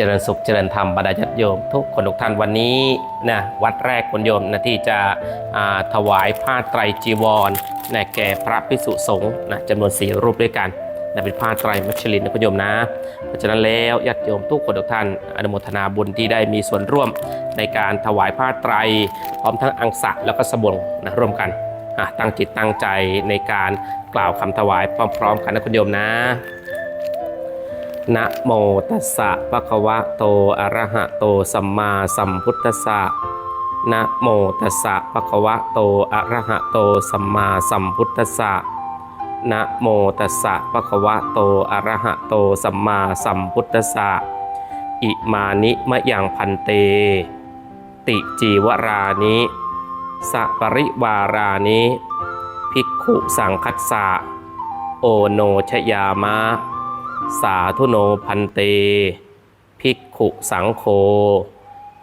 จริญสุขเจริญธรรมบรรดาญาติโยม ทุกคนทุกท่านวันนี้นะวัดแรกคนโยมนะที่จะถวายผ้าไตรจีวรนะแก่พระภิกษุสงฆ์นะจำนวนสี่รูปด้วยกันนะเป็นผ้าไตรมัชลินนะคุณโยมนะ เพราะฉะนั้นแล้วญาติโยมทุกคนทุกท่านอนุโมทนาบุญที่ได้มีส่วนร่วมในการถวายผ้าไตรพร้อมทั้งอังสะแล้วก็สบงนะร่วมกันอะตั้งจิตตั้งใจในการกล่าวคำถวายพร้อมๆกันนะคุณโยมนะ นะโมตัสสะภะคะวะโตอะระหะโตสัมมาสัมพุทธัสสะนะโมตัสสะภะคะวะโตอะระหะโตสัมมาสัมพุทธัสสะนะโมตัสสะภะคะวะโตอะระหะโตสัมมาสัมพุทธัสสะอิมานิมะยังพันเต ติจีวรานิสปริวารานิภิกขุสังคัสสะโอโนชยามะ สาธุโนพันเต ภิกขุสังโฆ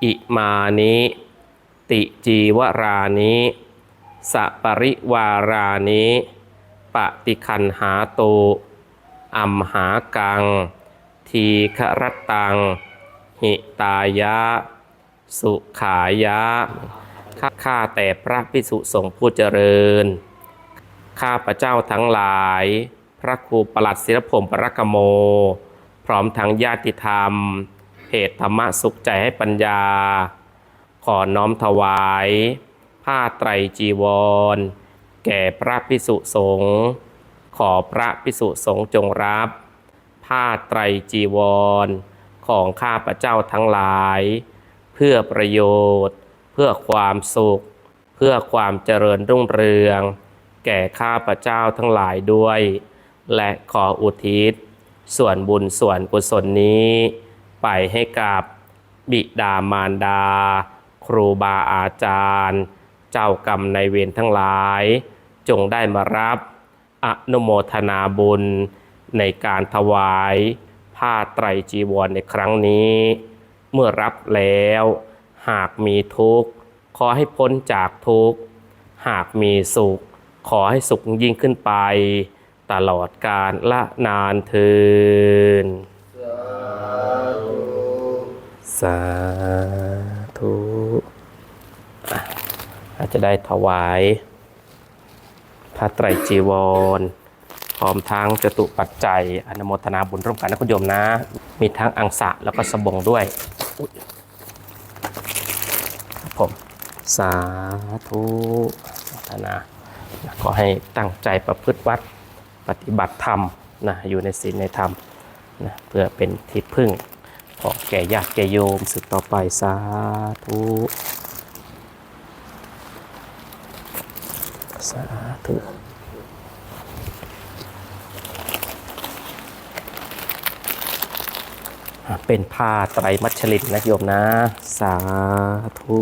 อิมานิติจีวรานิสปริวารานิปฏิคันหาโตอัมหากัง ทีครตัง หิตายะ สุขายะ ข้าข้าแต่พระพิสุสงฆ์ผู้เจริญ ข้าพระเจ้าทั้งหลาย พระครูประหลัดศิลปมปรกโม พร้อมทั้งญาติธรรม เพจธรรมะสุขใจให้ปัญญา ขอน้อมถวาย ผ้าไตรจีวร แก่พระพิสุสงฆ์ขอพระพิสุสงฆ์จงรับ ผ้าไตรจีวร ของข้าพระเจ้าทั้งหลาย เพื่อประโยชน์ เพื่อความสุข เพื่อความเจริญรุ่งเรือง แก่ข้าพระเจ้าทั้งหลายด้วย และขออุทิศ ส่วนบุญส่วนกุศลนี้ ไปให้กับบิดามารดา ครูบาอาจารย์ เจ้ากรรมในายเวรทั้งหลาย จงได้มารับอนุโมทนาบุญในการถวายผ้าไตรจีวรในครั้งนี้ เมื่อรับแล้วหากมีทุกข์ ขอให้พ้นจากทุกข์ หากมีสุข ขอให้สุขยิ่งขึ้นไป ตลอดกาลละนานเทินสาธุอาจจะได้ถวายพระไตรจีวรพร้อมทั้งจตุปัจจัยอนุโมทนาบุญร่วมกันนะคุณโยมนะ มีทั้งอังสะแล้วก็สบงด้วยครับผมสาธุอนุโมทนา ขอให้ตั้งใจประพฤติวัด ปฏิบัติธรรมนะอยู่ในศีลในธรรมนะเพื่อเป็นที่พึ่งของแก่ญาติแก่โยมสืบต่อไปสาธุสาธุเป็นผ้าไตรมัชลินนะโยมนะ สาธุ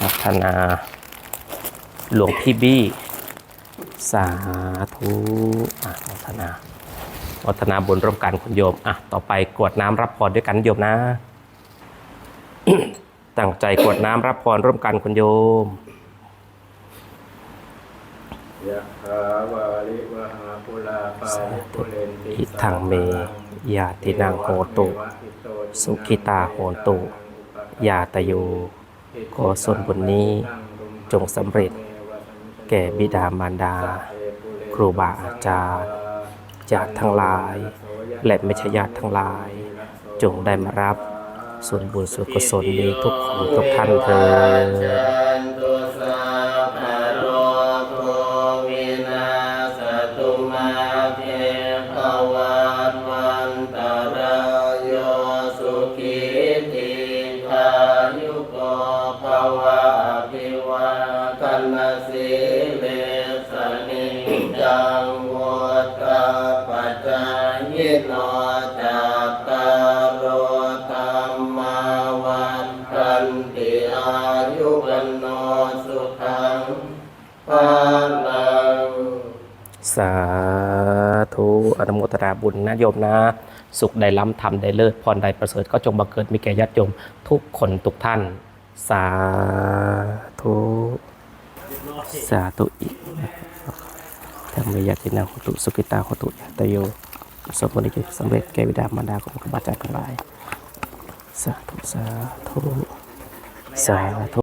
พัฒนา หลวงพี่บี้ สาธุอะพัฒนาพัฒนาบุญร่วมกันคุณโยมอะต่อไปกรวดน้ำรับพรด้วยกันโยมนะ ตั้งใจกรวดน้ำรับพรร่วมกันคุณโยมยะถาวาลิวหาปุราปาริปุเรนติอิทังเมยาตินังโหตุ สุขิตาโหนตุ ยาตโย ขอส่วนบุญนี้จงสำเร็จ แก่บิดามารดา ครูบาอาจารย์ญาติทั้งหลาย และไม่ใช่ญาติทั้งหลาย จงได้มารับส่วนบุญส่วนกุศลนี้ทุกคนทุกท่านเถิดสี โนสุขังภาลังสาธุอนุโมทนาบุญนะโยมนะ สุขได้ล้ำธรรมได้เลิศพรได้ประเสริฐก็จงบังเกิดมีแก่ญาติโยมทุกคนทุกท่าน สาธุสาธุอิธรรมยาตินังหุตุสุกิตาหุตุยาตโยสมบูรณ์กิจสำเร็จแก่บิดามารดาของข้าพเจ้าทั้งหลาย สาธุสาธุสาธุ